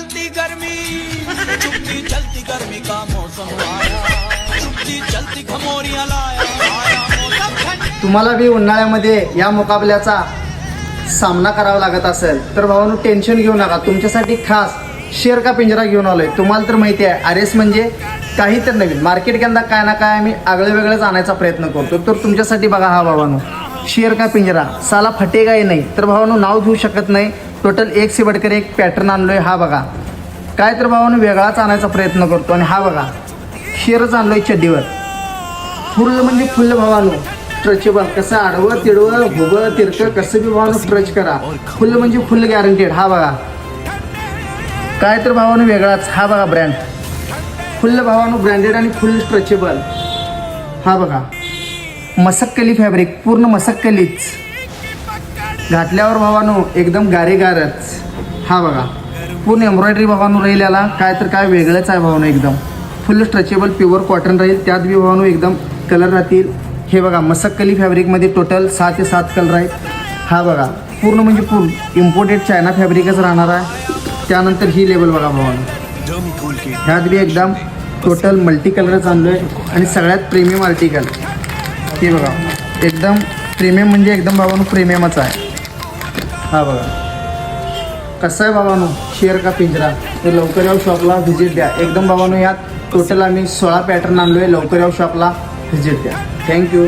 चलती गर्मी। चुपती चलती गर्मी का मौसम आया? चुपती चलती खमोरिया लाया आया मौसम तुम्हाला बी उन्हाळ्यामध्ये या मुकाबल्याचा सामना करावा लागत असेल तर भावानु टेन्शन घेऊ नका. तुमच्यासाठी खास शेर का पिंजरा घेऊन आलोय? तुम्हाला तर माहिती आहे आर एस म्हणजे काही तर नवीन. मार्केट यंदा काय ना काय आम्ही आगळे वेगळे आणायचा प्रयत्न करतो. तर तुमच्यासाठी बघा हा भावानो शेर का पिंजरा साला फटेगाही नाही. तर भावानो नाव घेऊ शकत नाही. टोटल एक सिबडकर एक पॅटर्न आणलो आहे हा बघा. काय तर भावानं वेगळाच आणायचा प्रयत्न करतो. आणि हा बघा. शेरच आणलो आहे चड्डीवर. फुल म्हणजे फुल भावानो स्ट्रेचेबल कसं आडवं तिडवं उभं तिरकं कसं बी भावानं स्ट्रच करा. फुल म्हणजे फुल गॅरंटेड हा बघा. काय तर भावानं वेगळाच. हा बघा ब्रँड फुल भावानं ब्रँडेड आणि फुल स्ट्रेचेबल हा बघा. मसक्कली फॅब्रिक पूर्ण मसक्कलीच. घातल्यावर भावानो एकदम गारेगारच. हा बघा. पूर्ण एम्ब्रॉयडरी भावानो राहील याला. काय तर काय वेगळंच आहे भावानो एकदम. फुल स्ट्रेचेबल प्युअर कॉटन राहील. त्यात बी भावानो एकदम कलर राहतील. हे बघा मसक्कली फॅब्रिकमध्ये टोटल सहा ते सात कलर आहेत. हा बघा. पूर्ण म्हणजे पूर्ण इम्पोर्टेड चायना फॅब्रिकच राहणार आहे. त्यानंतर ही लेबल बघा भावानो. ह्यात बी एकदम टोटल मल्टी कलरच आणलो आहे आणि सगळ्यात प्रीमियम आर्टिकल हे बघा. एकदम प्रीमियम म्हणजे एकदम भावानो प्रीमियमच आहे. हा बघा. कसं आहे बाबानो? शेअर का पिंजरा? तर लवकर यावं शॉपला व्हिजिट द्या. एकदम बाबानो यात टोटल आम्ही सोळा पॅटर्न आणलो आहे लवकर यावं शॉपला व्हिजिट द्या. थँक्यू